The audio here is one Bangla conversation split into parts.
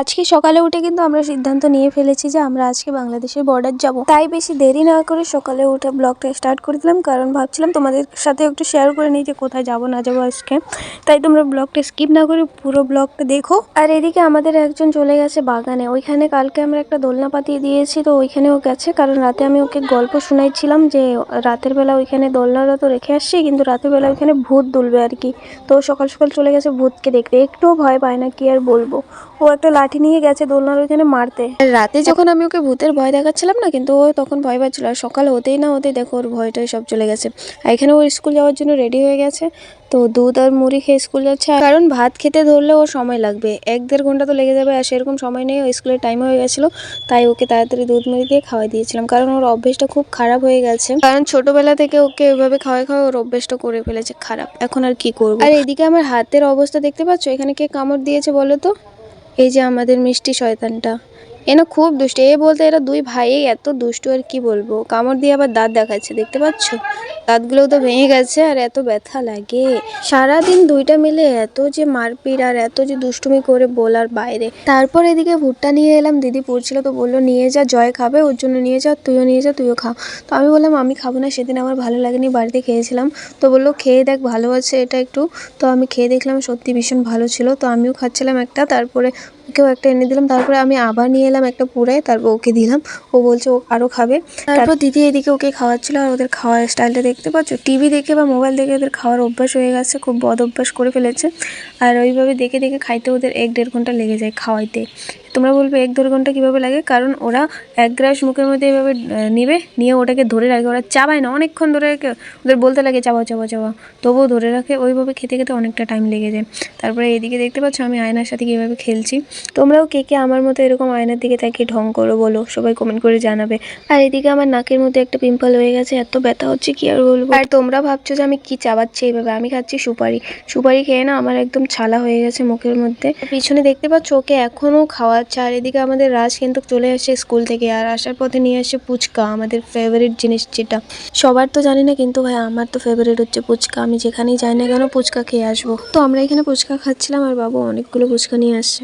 আজকে সকালে উঠে কিন্তু আমরা সিদ্ধান্ত নিয়ে ফেলেছি যে আমরা আজকে বাংলাদেশের বর্ডার যাব। তাই বেশি দেরি না করে সকালে উঠে ব্লগটা স্টার্ট করে দিলাম, কারণ ভাবছিলাম তোমাদের সাথে একটু শেয়ার করে নিই যে কোথায় যাব, না যাব আজকে। তাই তোমরা ব্লগটা স্কিপ না করে পুরো ব্লগটা দেখো। আর এদিকে আমাদের একজন চলে গেছে বাগানে। ওইখানে কালকে আমরা একটা দোলনা পাতিয়ে দিয়েছি, তো ওইখানেও গেছে। কারণ রাতে আমি ওকে গল্প শোনাইছিলাম যে রাতের বেলা ওইখানে দোলনাটা তো রেখে আসছি, কিন্তু রাতের বেলা ওইখানে ভূত দুলবে আর কি। তো সকাল সকাল চলে গেছে ভূতকে দেখতে। একটুও ভয় পায় না, কি আর বলব। ও একটা লাঠি নিয়ে গেছে দোলনার ওইখানে মারতে। রাতে যখন আমি ওকে ভূতের ভয় দেখাচ্ছিলাম না, কিন্তু ও তখন ভয় পাচ্ছিল। আর সকাল হতেই না হতেই দেখো ওর ভয়টাই সব চলে গেছে। আর এখানে ওর স্কুল যাওয়ার জন্য রেডি হয়ে গেছে। তো দুধ আর মুড়ি খেয়ে স্কুল যাচ্ছে। কারণ ভাত খেতে ধরলে ওর সময় লাগবে। এক দেড় ঘণ্টা তো লেগে যাবে, আর সেরকম সময় নেই। স্কুলের টাইম হয়ে গেছিল। তাই ওকে তাড়াতাড়ি দুধ মুড়ি দিয়ে খাওয়াই দিয়েছিলাম। কারণ ওর অভ্যেসটা খুব খারাপ হয়ে গেছে। কারণ ছোটবেলা থেকে ওকে ওইভাবে খাওয়াই খাওয়াই ওর অভ্যেসটা করে ফেলেছে। খারাপ। এখন আর কি করব? আর এদিকে আমার হাতের অবস্থা দেখতে পাচ্ছ? এখানে কে কামড় দিয়েছে বলো তো? এই যে আমাদের মিষ্টি শয়তানটা। এ না খুব দুষ্ট, এ বলতে এরা দুই ভাই এত দুষ্টু আর কি বলব? কামড় দিয়ে আবার দাঁত দেখাচ্ছে, দেখতে পাচ্ছ? দাঁতগুলোও তো ভেঙে গেছে আর এত ব্যথা লাগে। সারাদিন দুইটা মিলে এত যে মারপিট আর এত যে দুষ্টুমি করে বলার বাইরে। তারপর এদিকে ভুট্টা নিয়ে এলাম, দিদি পড়ছিল তো বলল, নিয়ে যা, জয় খাবে, ওর জন্য নিয়ে যা, তুইও নিয়ে যা, তুইও খা তো আমি বললাম, আমি খাব না, সেদিন আমার ভালো লাগেনি, বাড়িতে খেয়েছিলাম। তো বলল, খেয়ে দেখ, ভালো আছে এটা একটু। তো আমি খেয়ে দেখলাম, সত্যি ভীষণ ভালো ছিল। তো আমিও খাচ্ছিলাম একটা, তারপরে ওকেও একটা এনে দিলাম, তারপরে আমি আবার নিয়ে এলাম একটা পুরাই তারপর ওকে দিলাম। ও বলছে, ও আরও খাবে। তারপর দিদি এদিকে ওকে খাওয়াচ্ছিল, আর ওদের খাওয়ার স্টাইলটা দেখতে পাচ্ছ? টিভি দেখে বা মোবাইল দেখে ওদের খাওয়ার অভ্যাস হয়ে গেছে, খুব বদ অভ্যাস করে ফেলেছে। আর ওইভাবে দেখে দেখে খাইতে ওদের এক দেড় ঘণ্টা লেগে যায় খাওয়াইতে। তোমরা বলবে এক দেড় ঘণ্টা কীভাবে লাগে? কারণ ওরা এক গ্রাস মুখের মধ্যে এভাবে নেবে, নিয়ে ওটাকে ধরে রাখে। ওরা চাবায় না, অনেকক্ষণ ধরে রাখে ওদের বলতে লাগে চাবা চাবা চাবা তবুও ধরে রাখে। ওইভাবে খেতে খেতে অনেকটা টাইম লেগে যায়। তারপরে এদিকে দেখতে পাচ্ছ, আমি আয়নার সাথে কীভাবে খেলছি। তোমরাও কে কে আমার মতো এরকম আয়নার দিকে তাকিয়ে ঢং করো বলো। সবাই কমেন্ট করে জানাবে। আর এদিকে আমার নাকের মধ্যে একটা পিম্পল হয়ে গেছে। এত ব্যথা হচ্ছে, কি আর বলব? আর তোমরা ভাবছ যে আমি কি চাবাচ্ছি এইভাবে? আমি খাচ্ছি সুপারি। সুপারি খেয়ে না আমার একদম ছালা হয়ে গেছে মুখের মধ্যে। পিছনে দেখতে পাচ্ছ, ওকে এখনও খাওয়াচ্ছে আর এদিকে আমাদের রাজ কিন্তু চলে আসে স্কুল থেকে আর আসার পথে নিয়ে আসছে ফুচকা আমাদের ফেভারিট জিনিস যেটা। সবার তো জানি না কিন্তু ভাই, আমার তো ফেভারিট হচ্ছে ফুচকা আমি যেখানেই যাই না কেন ফুচকা খেয়ে আসব। তো আমরা এখানে ফুচকা খাচ্ছিলাম আর বাবু অনেকগুলো ফুচকা নিয়ে আসছে।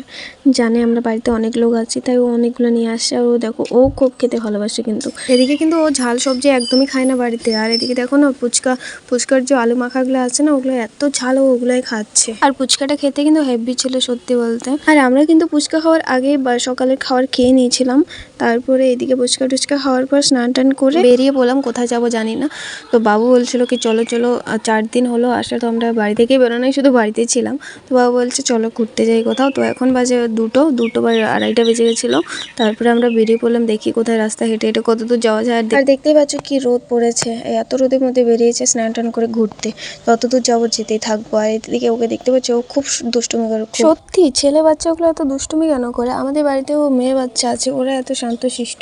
জানে আমরা বাড়িতে অনেক লোক আছি, তাই ও অনেকগুলো নিয়ে আসছে আর ও দেখো, ও খুব খেতে ভালোবাসে কিন্তু। এদিকে কিন্তু ও ঝাল সবজি একদমই খায় না বাড়িতে। আর এদিকে দেখো না ফুচকা ফুচকার যে আলু মাখাগুলো আছে না, ওগুলো এত ঝাল ওগুলোই খাচ্ছে। আর ফুচকাটা খেতে কিন্তু হেভি ছিল সত্যি বলতে। আর আমরা কিন্তু ফুচকা খাওয়ার আগে বা সকালের খাবার খেয়ে নিয়েছিলাম। তারপরে এদিকে ফুচকা টুচকা খাওয়ার পর স্নান টান করে বেরিয়ে বললাম কোথায় যাব জানি না। তো বাবু বলছিল কি, চলো চলো চার দিন হলো আসলে তো আমরা বাড়ি থেকেই বেরোনোই, শুধু বাড়িতেই ছিলাম। তো বাবু বলছে, চলো, ঘুরতে যাই কোথাও। তো এখন বাজে দুটো দুটো বা আড়াইটা বেজে গেছিল। তারপরে আমরা বেরিয়ে পড়লাম, দেখি কোথায় রাস্তা হেঁটে হেঁটে কত দূর যাওয়া যায়। আর দেখতেই পাচ্ছ কি রোদ পড়েছে এত রোদের মধ্যে বেরিয়েছে স্নান টান করে ঘুরতে। তত দূর যাব, যেতেই থাকব। আর এদিকে ওকে দেখতে পাচ্ছ, ও খুব দুষ্টুমি করে সত্যি, ছেলে বাচ্চাগুলো এত দুষ্টুমি কেন করে? আমাদের বাড়িতেও মেয়ে বাচ্চা আছে, ওরা এত শান্তশিষ্ট।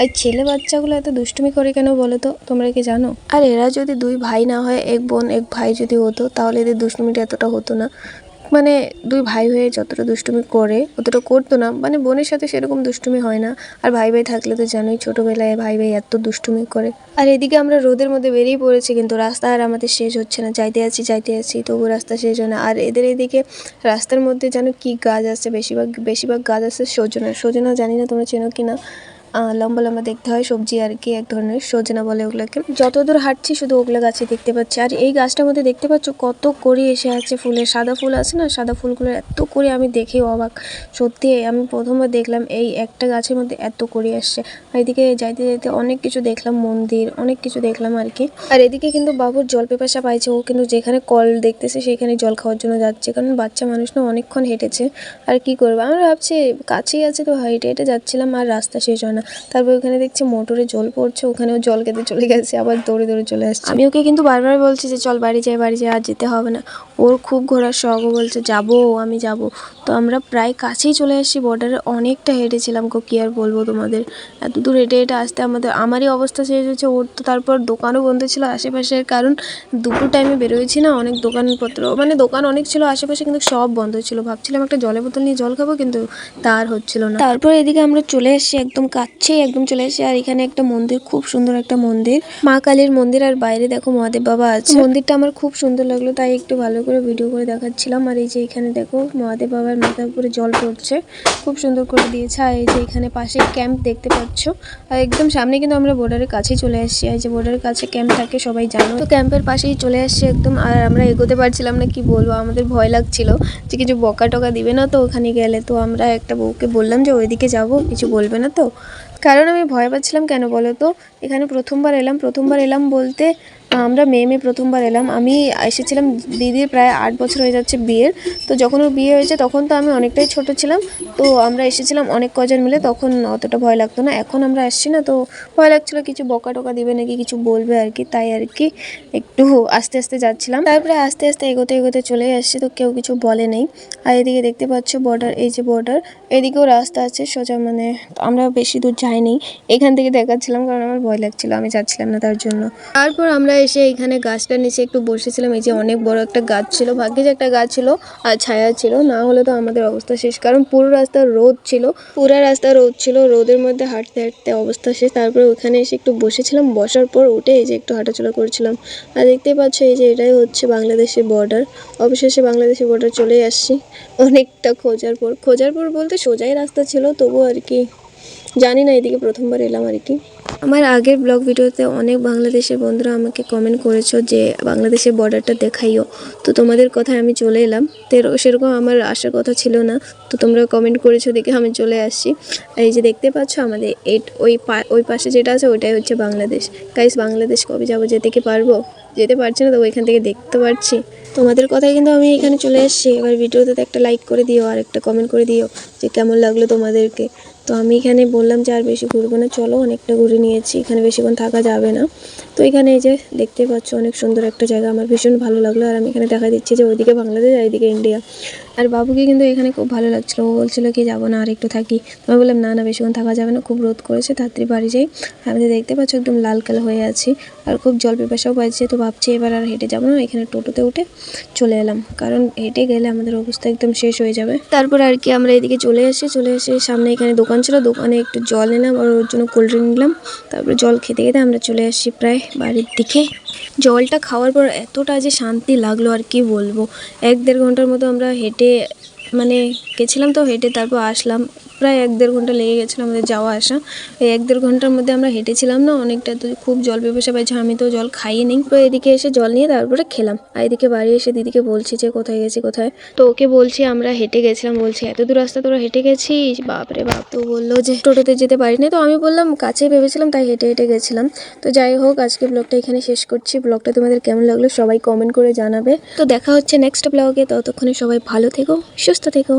আর ছেলে বাচ্চাগুলো এত দুষ্টুমি করে কেন বলো তো? তোমরা কি জানো? আর এরা যদি দুই ভাই না হয়, এক বোন, এক ভাই যদি হতো, তাহলে এদের দুষ্টুমিটা এতটা হতো না। মানে দুই ভাই হয়ে যতটা দুষ্টুমি করে, অতটা করতো না। মানে বোনের সাথে সেরকম দুষ্টুমি হয় না। আর ভাই ভাই থাকলে তো জানোই ছোটোবেলায় ভাই ভাই এত দুষ্টুমি করে। আর এদিকে আমরা রোদের মধ্যে বেরিয়ে পড়েছি, কিন্তু রাস্তা আর আমাদের শেষ হচ্ছে না। যাইতে আছি যাইতে আছি তবু রাস্তা শেষ হয় না। আর এদের এদিকে রাস্তার মধ্যে যেন কি গাছ আছে, বেশিরভাগ বেশিরভাগ গাছ আছে সজনা। সজনা জানি না তোমরা চেনো কি না লম্বা লম্বা দেখতে হয় সবজি আর কি, এক ধরনের সজনা বলে ওগুলোকে। যত দূর হাঁটছি শুধু ওগুলো গাছে দেখতে পাচ্ছি। আর এই গাছটার মধ্যে দেখতে পাচ্ছ কত করি এসে আছে ফুলের, সাদা ফুল আছে না? সাদা ফুলগুলো এত করে আমি দেখে অবাক। সত্যি, আমি প্রথমবার দেখলাম এই একটা গাছের মধ্যে এত করি আসছে আর এদিকে যাইতে যাইতে অনেক কিছু দেখলাম, মন্দির, অনেক কিছু দেখলাম আর কি। আর এদিকে কিন্তু বাবুর জল পেপাসা পাইছে। ও কিন্তু যেখানে কল দেখতেছে সেখানে জল খাওয়ার জন্য যাচ্ছে। কারণ বাচ্চা মানুষ না অনেকক্ষণ হেঁটেছে। আর কি করব? আমরা ভাবছি, কাছেই আছে তো, হেঁটে হেঁটে যাচ্ছিলাম আর রাস্তা শেষ হয় না। তারপর ওখানে দেখছি মোটরে জল পড়ছে ওখানেও জল খেতে চলে গেছে আবার দৌড়ে দৌড়ে চলে আসছে। আমি ওকে কিন্তু বারবার বলছি যে চল বাড়ি যাই বাড়ি যাই আর যেতে হবে না। ওর খুব ঘোরার শখ ও বলছে যাব আমি যাব। তো আমরা প্রায় কাছেই চলে আসছি বর্ডারে অনেকটা হেঁটেছিলাম কো কি আর বলব তোমাদের? এত দূর হেঁটে হেঁটে আসতে আমাদের আমারই অবস্থা শেষ হয়েছে ওর তো তারপর দোকানও বন্ধ ছিল আশেপাশের কারণ দুপুর টাইমে বেরোয়েছি না অনেক দোকানপত্র মানে দোকান অনেক ছিল আশেপাশে কিন্তু সব বন্ধ ছিল। ভাবছিলাম একটা জলের বোতল নিয়ে জল খাব কিন্তু তার হচ্ছিল না। তারপর এদিকে আমরা চলে এসেছি একদম কাছ সেই একদম চলে এসেছি। আর এখানে একটা মন্দির, খুব সুন্দর একটা মন্দির। মা কালীর মন্দির আর বাইরে দেখো মহাদেব বাবা আছে। মন্দিরটা আমার খুব সুন্দর লাগল, তাই একটু ভালো করে ভিডিও করে দেখাচ্ছিলাম। আর এই যে এখানে দেখো মহাদেব বাবার মাথার উপরে জল পড়ছে, খুব সুন্দর করে দিয়েছে। আর এই যে এখানে পাশে ক্যাম্প দেখতে পাচ্ছ। আর একদম সামনে কিন্তু আমরা বর্ডারের কাছেই চলে আসছি আর যে বর্ডারের কাছে ক্যাম্প থাকে, সবাই জানো। তো ক্যাম্পের পাশেই চলে আসছে একদম। আর আমরা এগোতে পারছিলাম না, কি বলব? আমাদের ভয় লাগছিল যে কিছু বকা টকা দিবে না তো ওখানে গেলে। তো আমরা একটা বউকে বললাম যে, ওইদিকে যাব, কিছু বলবে না তো? কারণ আমি ভয় পাচ্ছিলাম কেন বলো তো? এখানে প্রথমবার এলাম প্রথমবার এলাম বলতে আমরা মেয়ে মেয়ে প্রথমবার এলাম। আমি এসেছিলাম দিদির প্রায় আট বছর হয়ে যাচ্ছে বিয়ের। তো যখন ওর বিয়ে হয়েছে তখন তো আমি অনেকটাই ছোট ছিলাম। তো আমরা এসেছিলাম অনেক কজন মিলে, তখন অতটা ভয় লাগতো না। এখন আমরা আসছি না, তো ভয় লাগছিল কিছু বকা টকা দিবে নাকি, কিছু বলবে আর কি, তাই আর কি একটু আস্তে আস্তে যাচ্ছিলাম। তারপরে আস্তে আস্তে এগোতে এগোতে চলে আসছি, তো কেউ কিছু বলে নেই। আর এদিকে দেখতে পাচ্ছ বর্ডার এই যে বর্ডার এদিকেও রাস্তা আছে সোজা মানে আমরা বেশি দূর যাইনি। এখান থেকে দেখাচ্ছিলাম, কারণ আমার ভয় লাগছিল, আমি যাচ্ছিলাম না তার জন্য। তারপর আমরা এসে এখানে গাছটার নিচে একটু বসেছিলাম। এই যে অনেক বড় একটা গাছ ছিল, ভাগ্যে একটা গাছ ছিল, আর ছায়া ছিল, না হলে তো আমাদের অবস্থা শেষ। কারণ পুরো রাস্তা রোদ ছিল, পুরো রাস্তা রোদ ছিল, রোদের মধ্যে হাঁটতে হাঁটতে অবস্থা শেষ। তারপরে ওখানে এসে একটু বসেছিলাম, বসার পর উঠে এই যে একটু হাঁটাচলা করছিলাম। আর দেখতে পাচ্ছ এই যে এটাই হচ্ছে বাংলাদেশের বর্ডার অবশেষে বাংলাদেশের বর্ডার চলে আসছি। অনেকটা খোঁজার পর খোঁজার পর বলতে সোজাই রাস্তা ছিল তবু আর কি। জানি না, এদিকে প্রথমবার এলাম আর কি। আমার আগের ব্লগ ভিডিওতে অনেক বাংলাদেশের বন্ধুরা আমাকে কমেন্ট করেছ যে, বাংলাদেশের বর্ডারটা দেখাইও। তো তোমাদের কথায় আমি চলে এলাম। তো সেরকম আমার আসার কথা ছিল না। তো তোমরা কমেন্ট করেছ দেখে আমি চলে আসছি। এই যে দেখতে পাচ্ছ আমাদের এই ওই ওই পাশে যেটা আছে ওইটাই হচ্ছে বাংলাদেশ। গাইস বাংলাদেশ কবে যাব? যেতে কি পারব? যেতে পারছি না, তো ওইখান থেকে দেখতে পারছি। তোমাদের কথাই কিন্তু আমি এখানে চলে এসেছি। এবার ভিডিওতে একটা লাইক করে দিও আর একটা কমেন্ট করে দিও যে কেমন লাগল তোমাদেরকে। তো আমি এখানে বললাম যে আর বেশি ঘুরবো না, চলো অনেকটা ঘুরে নিয়েছি, এখানে বেশিক্ষণ থাকা যাবে না। তো এখানে এই যে দেখতে পাচ্ছ অনেক সুন্দর একটা জায়গা, আমার ভীষণ ভালো লাগল আর আমি এখানে দেখা দিচ্ছি যে ওইদিকে বাংলাদেশ আর এইদিকে ইন্ডিয়া আর বাবুকে কিন্তু এখানে খুব ভালো লাগছিল, ও বলছিলো কি যাব না আর একটু থাকি। আমি বললাম, না না, বেশিক্ষণ থাকা যাবে না, খুব রোদ করেছে, তাড়াতাড়ি বাড়ি যাই। আমি তো দেখতে পাচ্ছ একদম লাল কালো হয়ে আছি, আর খুব জল পিপাসাও পাচ্ছে তো ভাবছি এবার আর হেঁটে যাব না, এখানে টোটোতে উঠে চলে এলাম। কারণ হেঁটে গেলে আমাদের অবস্থা একদম শেষ হয়ে যাবে। তারপর আর কি আমরা এদিকে চলে এসে চলে এসে সামনে এখানে দোকান ছিল। দোকানে একটু জল এলাম আর ওর জন্য কোল্ড ড্রিঙ্ক নিলাম। তারপরে জল খেতে খেতে আমরা চলে আসছি প্রায় বাড়ির দিকে। জলটা খাওয়ার পর এতটা যে শান্তি লাগল আর কি বলব। এক দেড় ঘণ্টার মতো আমরা হেঁটে মানে গেছিলাম তো হেঁটে, তারপর আসলাম। প্রায় এক দেড় ঘণ্টা লেগে গেছিল আমাদের যাওয়া আসা। এই এক দেড় ঘণ্টার মধ্যে আমরা হেঁটেছিলাম না, অনেকটা তো খুব জল পিপাসা পাইছে আমি তো জল খাইয়ে নিই তো এদিকে এসে জল নিয়ে তারপরে খেলাম। আর এদিকে বাড়ি এসে দিদিকে বলছি যে, কোথায় গেছি, কোথায়? তো ওকে বলছি, আমরা হেঁটে গেছিলাম। বলছি, এত দূর রাস্তা, তোরা হেঁটে গেছিস? বাপরে বাপ, তো বলল যে, টোটোতে যেতে পারি না তো আমি বললাম কাছে ভেবেছিলাম, তাই হেঁটে হেঁটে গেছিলাম। তো যাই হোক, আজকে ব্লগটা এখানে শেষ করছি। ব্লগটা তোমাদের কেমন লাগল সবাই কমেন্ট করে জানাবে। তো দেখা হচ্ছে নেক্সট ব্লগে, ততক্ষণে সবাই ভালো থেকো, সুস্থ থেকো।